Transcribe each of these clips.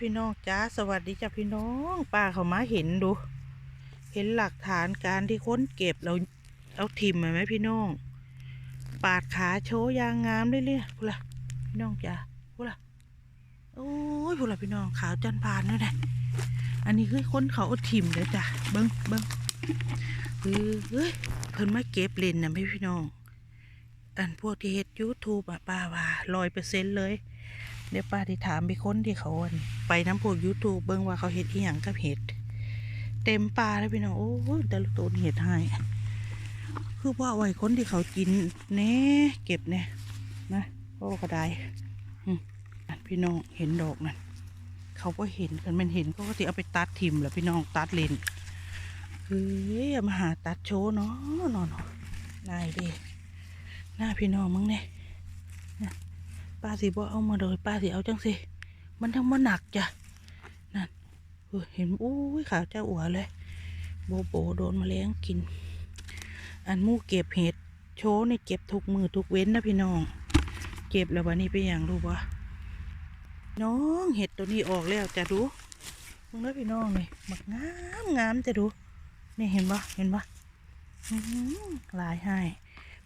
พี่น้องจ้าสวัสดีจ้าพี่น้องป้าเขามาเห็นดู เห็นหลักฐานการที่ค้นเก็บเราเอาทิมไหมพี่น้อง ปาดขาโชว์ยางงามเรื่อยๆพูดละพี่น้องจ้าพูดละโอ้ยพูดละพี่น้องขาวจันพานนั่นะอันนี้คือค้นเขาเอาทิมเลยจ้ะเบิ้งเบิ้งเอ้ยเพิ่นมาเก็บเลนนะพี่พี่น้อง อันพวกที่เฮ็ดยูทูบอะป้าว่าร้อยเปอร์เซ็นต์เลย ดี๋ยวป้าที่ถามไปค้นที่เขาอั่นไปน้ำพวกยูทูบเบิ่งว่าเขาเฮ็ดอีหยังกับเห็ด เต็มป่าเลยพี่น้องโอ้ยแต่ละตัวนี่เห็ดให้คือว่าไว้คนที่เขากินแหน่เก็บเนี่ยนะเพราะไดพี่น้องเห็นดอกนั่นเขาก็เห็นกันมันเห็นก็สิเอาไปตัดทิมแหล้วพี่น้องตัดเลนเฮ้ยเอมาหาตัดโชว์เนาะนาะเนนายด้หน้าพี่น้องมึงเนี่ย ป้าสิบ่เอามาเลยป้าสิเอาจังสิมันทั้งมันหนักจ้ะนั่นเห็นอุ้ยขาวเจ้าอัวเลย โบโบโดนแมลงกิน อันมู่เก็บเห็ดโชว์นี่เก็บทุกมือทุกเว้นนะพี่น้อง เก็บแล้ววันนี้ไปอย่างรู้ปะน้องเห็ดตัวนี้ออกแล้วจะดูมึงนะพี่น้องนี่มักงามงามจะดูนี่เห็นปะเห็นปะอื้อหือหลายให้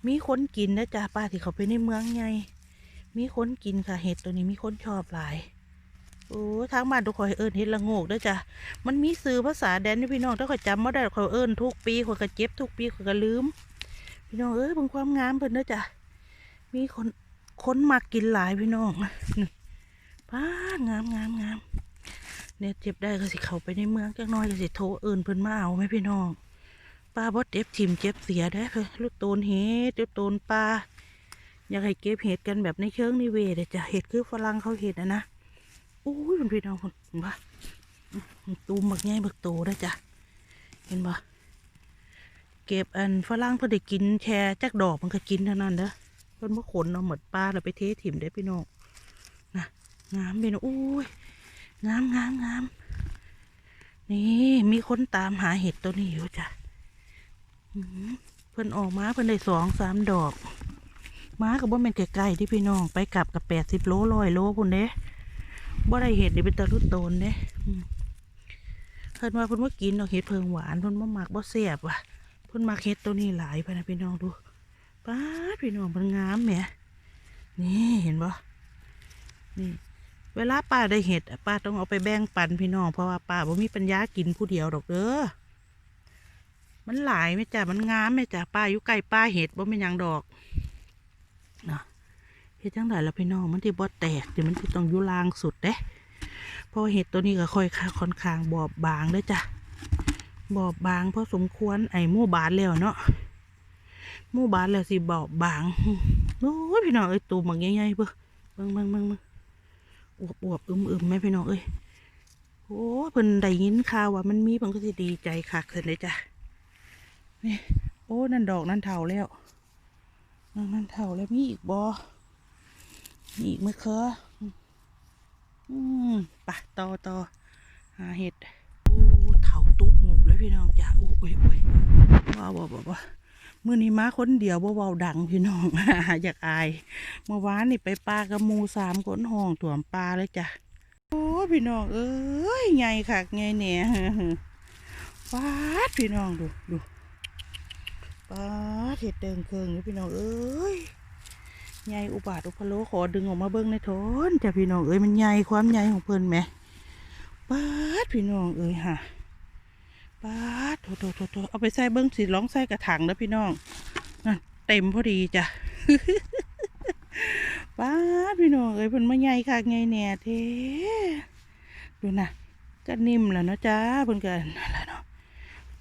มีคนกินนะจ้ะป้าที่เขาไปในเมืองไง มีคนกินค่ะเห็ดตัวนี้มีคนชอบหลายโอ้ทางบ้านทุกคนเอิญเห็ดละโงกด้อจ้ะมันมีสื่อภาษาแดนนี่พี่น้องถ้าข่อยจำไม่ได้ข่อยเอิญทุกปีข่อยก็เจ็บทุกปีข่อยก็ลืม พี่น้องเอ้ยเบิ่งความงามเพิ่นด้อจ้ะมีคนคนมากินหลายพี่น้องนะป้างามงามงามเนี่ยเจ็บได้ก็สิเขาไปในเมืองจักน้อยก็สิโทรเอิญเพิ่นมาเอาไหมพี่น้องป้าบ่เจ็บทิ่มเจ็บเสียได้เพิ่นลูกโตนเฮ็ดลูกโตนปลา อยากให้เก็บเห็ดกันแบบในเชิงนิเวศจะเห็ดคือฝรั่งเขาเห็ดนะนะอุ้ยมันพี่น้องคนเห็นปะตูมบักแง่บักโตได้จ้ะเห็นปะเก็บอันฝรั่งเพื่อได้กินแช่จักดอกมันก็กินเท่านั้นเด้อเพิ่นมาขนเอาหมดปลาแล้วไปเทถิ่มได้พี่น้องนะงามพี่น้องอุ้ยงามงามงามนี่มีคนตามหาเห็ดตัวนี้อยู่จ้ะเพิ่นออกมาเพิ่นได้สองสามดอก ม้ากับว่าเป็นไกลๆที่พี่น้องไปกลับกับแปดสิบโลร้อยโลพุ่นเด้บ่ได้เห็ดนี่เป็นตะลุดโตนเด้เพิ่นว่าเพิ่นว่ากินดอกเห็ดเพิงหวานเพิ่นว่ามักบ่แซ่บว่ะเพิ่นมักเห็ดตัวนี้หลายไปนะพี่น้องดูป้าพี่น้องมันงามแหมนี่เห็นบ่นี่เวลาป้าได้เห็ดป้าต้องเอาไปแบ่งปันพี่น้องเพราะว่าป้าบ่มีปัญญากินผู้เดียวดอกเด้อมันหลายไหมจ้ะมันงามไหมจ้ะป้าอยู่ใกล้ป้าเห็ดบ่เป็นยังดอก นะเห็ดจังไดล่ะพี่น้องมันที่บ่แตกเดี๋ยวมันที่ต้องอยู่ล่างสุดเด้เพราะว่าเห็ดตัวนี้ก็ค่อยค่าค่อนข้างบอบบางเด้จ้ะบอบบางพอสมควรไอ้หมู่บานแล้วเนาะหมู่บานแล้วสิบอบบางโอ้ยพี่น้องเอ้ยตูมันใหญ่ๆเบ้อเบิ่งเบิ่งเบิ่งเบิ่งอวบอวบอึมอึมๆแม่พี่น้องเอ้ยโอ้เพิ่นได้ยินข่าวว่ามันมีเพิ่นก็สิดีใจคักเสร็จเลยจ้ะนี่โอ้นั่นดอกนั่นเท่าแล้ว นั่นเท่าแล้วมีอีกบอมีอีกมะเขืออืมอืมไปะต่อต่อหาเห็ดอู้เท่าตุ๊บหมูกเลยพี่น้องจ้าอู้อุ้ยอุ้ยว้าวว้าวว้าวมื่อนี้มาคนเดียวบ่เบาดังพี่น้อง อยากอาย เมื่อวานนี่ไปปลากระมูสามคนห้องถ่วมปลาเลยจ้ะโอ้พี่น้องเอ้ยไงคักไงเนี่ยว้าดพี่น้องดูดู ป้าเห็ดเดิงเคิงอยู่พี่น้องเอ้ยใหญ่อุบาทอุพโลขอดึงออกมาเบิ้งในทนจ้ะพี่น้องเอ้ยมันใหญ่ความใหญ่ของเพิ่นไหมป้าดพี่น้องเอ้ยฮะป้าดโถโถโถโถเอาไปใส่เบิ้งสิร้องใส่กระถางนะพี่น้องนั่นเต็มพอดีจ้ะป้าดพี่น้องเอ้ยเพิ่นมาใหญ่ค่ะไงแน่เท่ดูนะก็นิ่มแล้วเนาะจ้าเพิ่นก็นั่นแหละเนาะ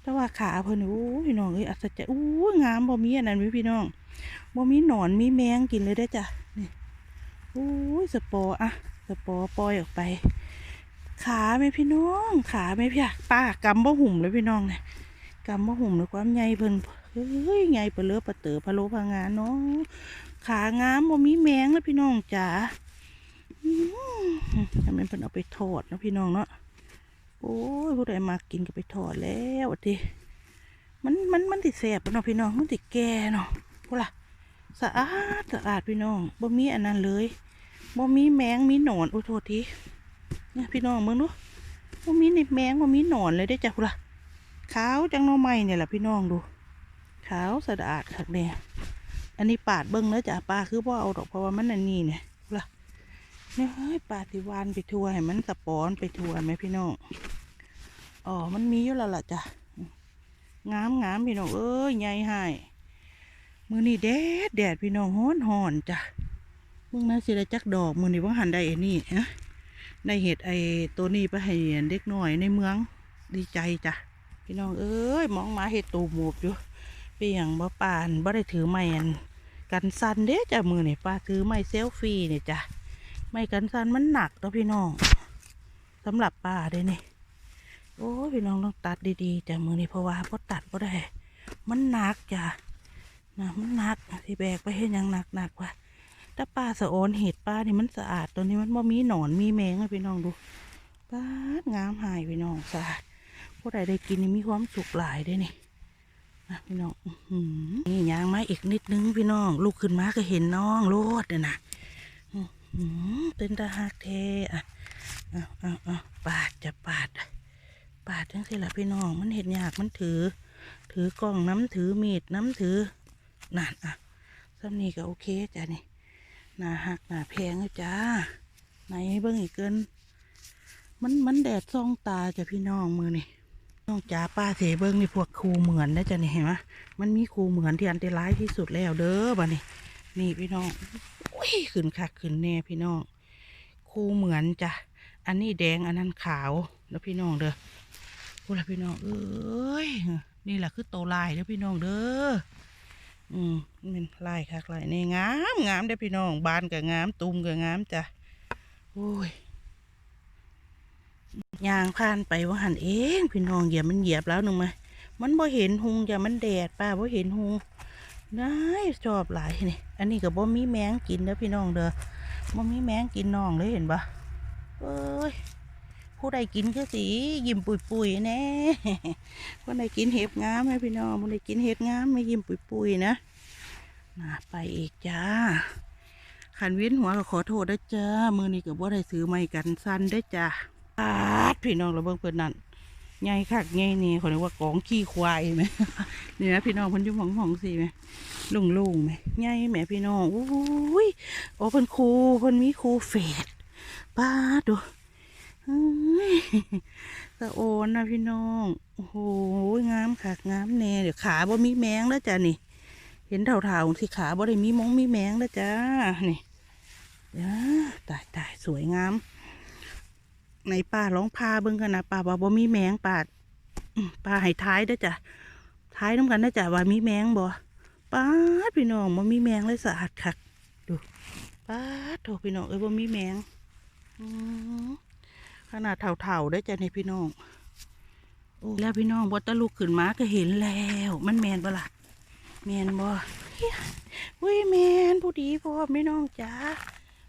แต่ว่าขาเพิ่นนี่โอ้ยพี่น้องเอ้ยอัศจรรย์โอ้งามบ่มีอันนั้นพี่น้องบ่มีหนอนมีแมงกินเลยได้จ้ะนี่โอ้ยสปออะสปอปล่อยออกไป ขาแม่พี่น้อง ขาแม่พี่อะป้ากำบ่หุ่มเลยพี่น้องเนี่ยกำบ่หุ่มเลยความใหญ่เพิ่นเฮ้ยใหญ่ปะเลือปะเต๋อพะโลพะงานเนาะขางามบ่มีแมงแล้วพี่น้องจ๋าอืมทำไมเพิ่นเอาไปทอดนะพี่น้องเนาะ โอ้ยผู้ใดมากินก็ไปถอดแล้วทีมันมันมันติดแสบเนาะพี่น้อง มันติดแก่เนาะพวกล่ะสะอาดสะอาดพี่น้องบ่มีอันนั้นเลยบ่มีแมงมีหนอนโอ้โทษทีเนี่ยพี่น้องมึงดูว่มีในแมงว่มีหนอนเลยได้จ้ะพุ่นล่ะขาวจังน้อไม้เนี่ยแหละพี่น้องดู ขาวสะอาดคักเนี่ยอันนี้ปาดเบิ้งแล้วจ้ะปลาคือว่าเอาดอกเพราะว่ามันอันนี้เนี่ย เนี่ยเฮ้ยปลาติวานไปทัวให้มันสปอนไปทัวไหมพี่น้องอ๋อมันมีอยู่แล้วล่ะจ้ะงามงามพี่น้องเอ้ยใหญ่ให้มือนี่แดดแดดพี่น้องฮ้อนหอนจ้ะมึงน่าสิได้จักดอกมือนี่ว่าหันได้ไอ้นี่ฮะได้เห็ดไอ้ตัวนี้ไปให้เด็กน้อยในเมืองดีใจจ้ะพี่น้องเอ้ยมองมาเห็ดตูหมูบอยู่เปียงบ่ปานบ่ได้ถือไม้กันสันเด้จ้ะมือนี่ป้าถือไม้เซลฟี่เนี่ยจ้ะ ไม้กันสันมันหนักตัวพี่น้องสำหรับป้าเด้นี่โอ้พี่น้องต้องตัดดีๆจ้ะมือนี่เพราะว่าพอตัดบ่ได้ มันหนักจ้ะนะมันหนักที่แบกไปเห็นยังหนักหนักว่ะถ้าปลาสะโอนเห็ดปลานี่มันสะอาดตัวนี้มันบ่มีหนอนมีแมงอะพี่น้องดูปลางามหายพี่น้องสะอาดผู้ใดได้กินนี่มีความสุขหลายเด้นี่นะพี่น้องอนี่ยางมาอีกนิดนึงพี่น้อง ลูกขึ้นมาก็เห็นน้องโลดเนี่ยนะ เต้นตาหักเทอะเอาเอาเอาปาดจะปาด ปาดทั้งสิละพี่น้อง มันเห็นยากมันถือ ถือกล้องน้ำถือมีดน้ำถือนั่นอะซ้ำนี่ก็โอเคจ้ะนี่หนาหักหนาแพงจ้าไหนเบิ้งอีกเกิน มันมันแดดส่องตาจ้ะพี่น้องมือนี่น้องจ๋าป้าเสเบิ้งนี่พวกครูเหมือนนะจ้ะนี่เห็นไหมมันมีครูเหมือนที่อันตรายที่สุดแล้วเด้อบ้านี่ นี่พี่น้องอุ้ยขึ้นคักขึ้นแน่พี่น้องครูเหมือนจ้ะ อันนี้แดงอันนั้นขาวแล้วพี่น้องเด้อพูดละพี่น้องเอ้ยนี่แหละคือโตลายเด้อพี่น้องเด้ออืมมันลายคักลายนี่งามงามเด้อพี่น้องบานกับงามตุ่มกับงามจ้ะโอ้ยยางผ่านไปว่าหันเอง พี่น้องเหยียบมันเหยียบแล้วหนึ่งมมันบ่เห็นหุงอย่ามันแดดป้าบ่เห็นหุง นายชอบหลายนี่ อันนี้ก็บ่มีแมงกินเด้อพี่น้องเด้อบ่มีแมงกินน้องเลยเห็นปะเอ้ยผู้ใดกินคือสียิ้มปุยๆแน่ผู้ใดกินเห็บงามไหมพี่น้องผู้ใดกินเห็ดงามไม่ยิ้มปุยๆนะมาไปอีกจ้าขันเวียนหัวก็ขอโทษด้วยจ้ามือนี้ก็บ่ได้ซื้อไม้กันสั้นได้จ้าพี่น้องเราเบิ่งเพิ่นนั่น ใหญ่คักใหญ่นี่เขาเรียกว่ากองขี้ควายไหมนี่ไหมพี่น้องพิ่นยู่หมองหองสิไหมลุงลุงๆไหมใหญ่แหมพี่น้องอุ้ยโอ้พิ่นครูพิ่นมีครูเฟดป้าดดูเฮ้ยตะโอนนะพี่น้องโอ้โหงามคักงามแน่เดี๋ยวขาบ่มีแมงแล้วจ้ะนี่ เห็นเท่าๆที่ขาบ่ได้มีมงมีแมงนะจ้านี่จ้าตายตายสวยงาม ในป่าร้องพาเบิ่งกันนะป่าว่บ่มีแมงป่าอื้อป่าให้ท้ายด้จ้ะท้ายน้ำกันนะจ้ะว่ามีแมงบ่ป้าพี่น้องบ่มีแมงเลยสะอาดคักดูป้าโถพี่น้องเอ้ยบ่มีแมงอขนาดเท่าๆได้จ้ะนี่พี่น้องโอ้แล้วพี่น้องบ่ตะลุกขึ้นมาก็เห็นแล้ว มันแมนบ่ล่ะแมนบ่อุ้ยแมนผู้ดีพ่อไม่น้องจ้า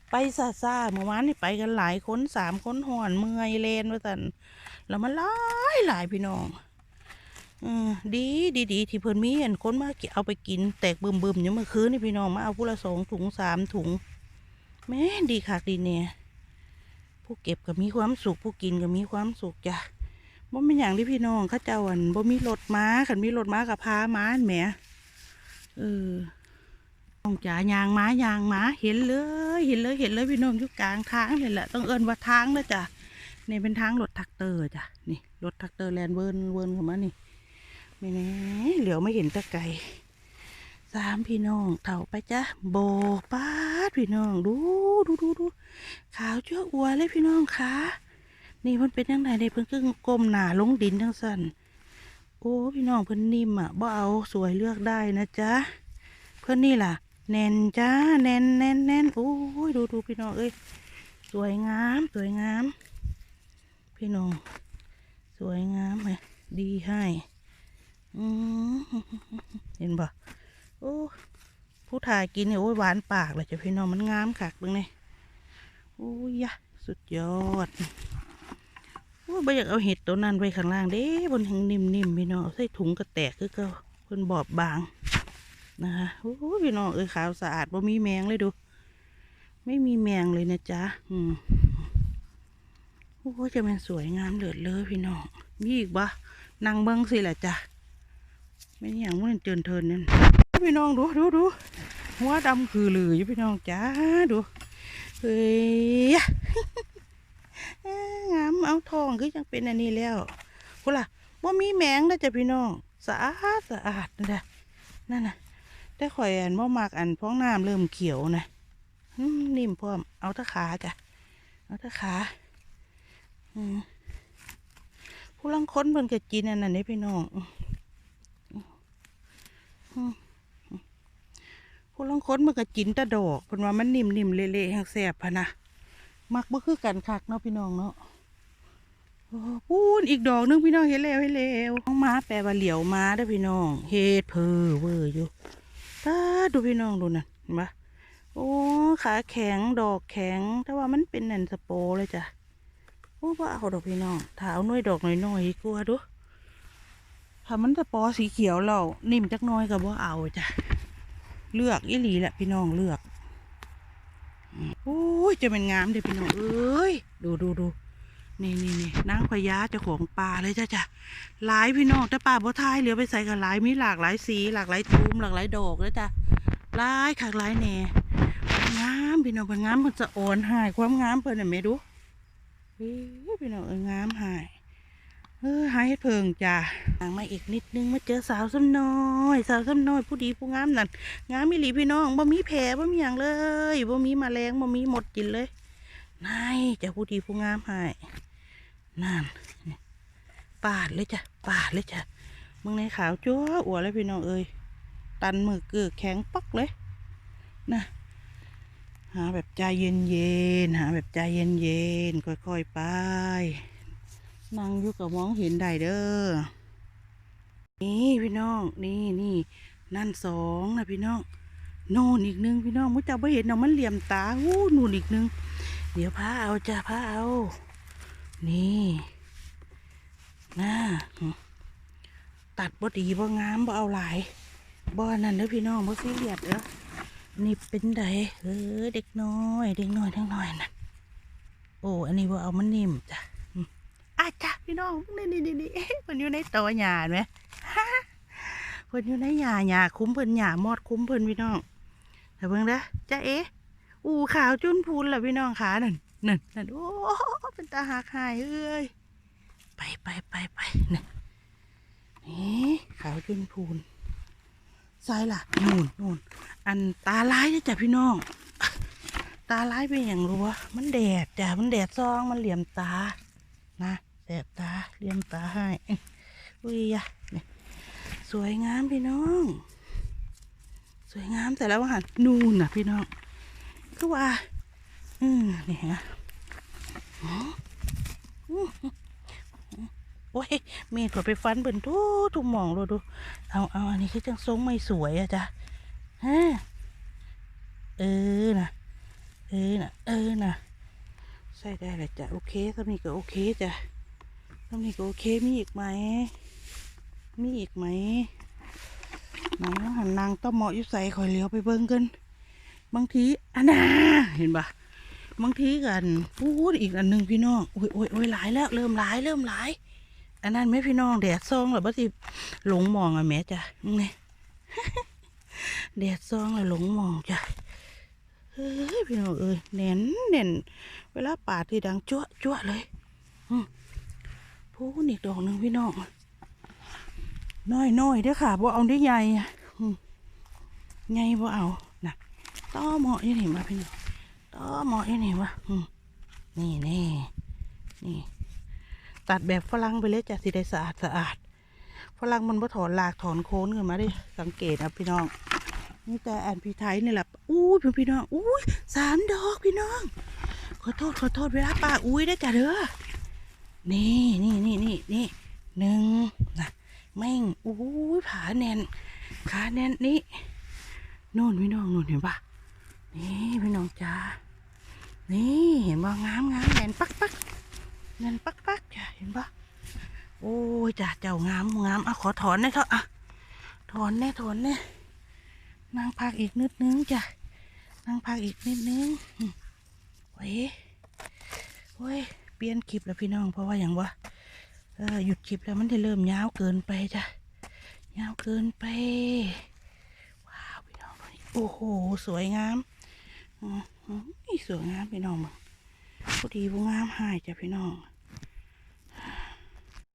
ไปซาซาเมื่อวานนี่ไปกันหลายคนสามคนห่อนเมื่อยเลนว่าสันแล้วมันหลายหลายพี่น้องเออดีดีดีที่เพิ่นมีเห็นคนมาเอาไปกิน แตกบึมบึมอยู่เมื่อคืนนี่พี่น้องมาเอาผู้ละสองถุงสามถุงแม่ดีคักดีเนี่ยผู้เก็บก็มีความสุขผู้กินก็มีความสุขจ้ะบ่เป็นอย่างที่พี่น้องเข้าเจ้าอันบ่มีรถม้าขันมีรถม้ากับพาม้าอันแหมเออ น้องจ๋ายางม้ายางม้าเห็นเลยเห็นเลยเห็นเลยพี่น้องอยู่กลางทางเลยแหละต้องเอินว่าทางนะจ้ะนี่เป็นทางรถท็กเตอร์จ้ะนี่รถท็กเตอร์แลนเวิร์นเวิร์นเข้ามานี่ไม่แน่เหลียวไม่เห็นตะไก่สามพี่น้องเถ่าไปจ้ะโบป้าพี่น้องดูดูดูดูขาวเจ้าอัวเลยพี่น้องคะนี่มันเป็นยังไงเนี่ยเพิ่นก็ก้มหนาลงดินทั้งสั้นโอ้พี่น้องเพิ่นนิ่มอะบ่เอาสวยเลือกได้นะจ๊ะเพิ่นนี่ล่ะ แน่นจ้าแน่นแน่นแน่นโอ้ยดูดูพี่น้องเอ้ยสวยงามสวยงาม พี่น้องสวยงามเลยดีให้เห็นบ่โอ้ผู้ถ่ายกินเนี่ยโอ้ยหวานปากเลยจ้ะพี่น้องมันงามคักเบิ่งนี่โอ้ยยะสุดยอดโอ้ยบ่อยากเอาเห็ดตัวนั้นไว้ข้างล่างเด้บนแห่งนิ่มๆพี่น้องใส่ถุงกระแตกคือเก็เพิ่นบอบบาง นะคะโอ้พี่น้องเอ้ยขาวสะอาดบ่มีแมงเลยดู ไม่มีแมงเลยนะจ๊ะอืมโอ้จะเป็นสวยงามเหลือเลยพี่น้องมีอีกบ่นั่งเบิ้งสิแหละจ้ะไม่นอย่างมันเจินเทินนั่นพี่น้องดูดูดูหัวดำคือหลืออยู่พี่น้องจ้าดูเฮ้ยงามเอาทองคือจังเป็นอันนี้แล้วพูดล่ะว่ามีแมงนะจ้ะพี่น้องสะอาดสะอาดนั่นแหละนั่นน่ะ ได้ข่อยอันบ่มากอันพ้องน้ำเริ่มเขียวนะนิ่มพร้อม เอาแตะขาจ้ะ เอาแตะขาผู้ลังค้นเพิ่นก็กินอันนั้นนี่พี่น้องผู้ลังค้นมันก็กินตะดอกเพิ่นว่ามันนิ่มๆเละๆแห้งแซ่บพะนะมักบ่คือกันคักเนาะพี่น้องเนาะโอ้พูนอีกดอกนึงพี่น้องเห็นแล้วเห็นแล้วน้องม้าแปลว่าเหลียวม้าเด้พี่น้องเฮ็ดเพอเวอร์อยู่ ตาดูพี่น้องดูน่ะเห็นปะโอ้ขาแข็งดอกแข็ง แต่ว่ามันเป็นแน่นสโปเลยจ้ะโอ้ว่าเอาดอกพี่น้องถ้าเอาน่วยดอกหน่อยๆกลัวดูถ้ามันจะปอสีเขียวเรานิ่มจักน้อยก็บ่เอาจ้ะเลือกอีหลีแหละพี่น้องเลือกโอ้ยจะเป็นงามเด้อพี่น้องเอ้ยดูดูดู นี่นี่นี่นางพญาเจ้าของป่าเลยจ้ะจ้ะหลายพี่น้องแต่ป่าบ่ทายเหลือไปใส่กับหลายมีหลากหลายสี หลากหลายทูมหลากหลายดอกเลยจ้ะหลายคักหลายแหน่งามพี่น้องเป็นงามมันจะอ่อนหายความงามเพิ่นน่ะแม่ดูพี่น้องเอ้ยงามหายเออหายเพิงจ้าห่างมาอีกนิดนึงมาเจอสาวซ้ำน้อย สาวซ้ำน้อยผู้ดีผู้งามนั่นงามมีหลีพี่น้องบ่มีแผลบ่มีหยังเลยบ่มีแมลงบ่มีหมดกินเลยนายเจ้าผู้ดีผู้งามหาย นั่นปาดเลยจ้ะปาดเลยจ้ะมึงในขาวจ้วอัวเลยพี่น้องเอ้ยตันมือเกือกแข็งปักเลยนะหาแบบใจเย็นๆหาแบบใจเย็นๆค่อยๆไปนั่งอยู่กับมองเห็นได้เด้อนี่พี่น้องนี่นี่นั่นสองนะพี่น้องโน่นอีกหนึ่งพี่น้องมุจจะไม่เห็นเนาะมันเหลี่ยมตาอู้นู่นอีกหนึ่งเดี๋ยวพาเอาจ้ะพาเอา นี่น่าตัดบ่ดีบ่งามบ่เอาหลายบ่นั่นเด้อพี่น้องบ่ซีเรียสเด้อนี่เป็นไดเออเด็กน้อย เด็กน้อยทั้งน้อยน่ะโอ้อันนี้ว่เอามันนิ่มจ้ะอืมอะจ้ะพี่น้องนี่นี่นี่นี่เพิ่นอยู่ในตัวหยาไหมฮะเพิ่นอยู่ในหยาหยาคุ้มเพิ่นหยามอดคุ้มเพิ่นพี่น้องแต่เบิ่งเด้อจ้าเอ๋อูขาวจุนพูนล่ะพี่น้องขานั่น นั่นนั่นโอ้เป็นตาหักหายเอ้ยไปไปไปไปนี่นี่ขาวจุนพูนใส่ล่ะนู่นนู่นอันตาลายนะจ้ะพี่น้อง ตาลายเป็นอย่างรัวมันแดดจ้ะมันแดดซองมันเหลี่ยมตา นะแสบตาเหลี่ยมตาให้อุ้ยอะนี่สวยงามพี่น้อง สวยงามแต่แล้วหันนู่นน่ะพี่น้องคือว่า อืมนี่ฮะโอ้ยเมฆก็ไปฟันเบิ่นทุทุกหมองดูดู เอาเอาอันนี้คือจังทรงไม่สวยอะจ้ะฮะเออนะเออนะเออนะใส่ได้แหละจ้ะโอเคสำนี้ก็โอเคจ้ะสำนี้ก็โอเคมีอีกไหม มีอีกไหมนางหันนางต้องเหมาะยู่ใส่คอยเลี้ยวไปเบิ่งกัน บางทีอันน่ะเห็นปะ บางทีกันพูดอีกอันหนึ่งพี่น้องโอ้ยโอ้ยโอ้ยหลายแล้ว เริ่มหลายเริ่มหลาย อันนั้นไหมพี่น้องแดดซองหรอว่าที่หลงมองอะแม่จ้ะนี่แดดซองแล้วหลงมองจ้ะเฮ้ยพี่น้องเอ้ยแน่นแน่นเวลาปาดที่ดังจั่วจั่วเลยอืมพูนอีกดอกหนึ่งพี่น้องน้อยน้อยเด้อค่ะบ่เอาได้ใหญ่อะอืมใหญ่บ่เอาน่ะต้อเหมาะอยังนี่มาพี่น้อง ต้อหมาะอยังนี่วะนี่แน่นี่ ตัดแบบฝรั่งไปเลยจ้ะสิได้สะอาดสะอาดฝรั่งมันบ่ถอนหลากถอนโคนขึ้นมาดิสังเกตนะพี่น้องนี่แต่อันพี่ไทยนี่แหละอู้ยพี่พี่น้องอู้ยสามดอกพี่น้อง ขอโทษขอโทษเวลาป้าอุ้ยได้จ้ะเด้อนี่นี่นี่นี่นี่หนึ่งนะแม่งอู้ยผาแน่นขาแน่นนี่โน่นพี่น้องโน่นเห็นปะ นี่พี่น้องจ้านี่เห็นบ่งามงามแน่นปักปักแน่นปักปักจ้าเห็นบ่โอ้ยจ้าเจ้างามงามอะขอถอนได้เถอะอะถอนแน่ถอนแน่นั่งพักอีกนิดนึงจ้ะนั่งพักอีกนิดนึงเฮ้ยเฮ้ยเปลี่ยนคลิปแล้วพี่น้องเพราะว่าอย่างว่าเออหยุดคลิปแล้วมันจะเริ่มยาวเกินไปจ้ะยาวเกินไป ว้าวพี่น้องโอ้โห สวยงาม อ๋ออีสวยงามพี่น้องมั้งพอดีว่างามหายจ้ะพี่น้อง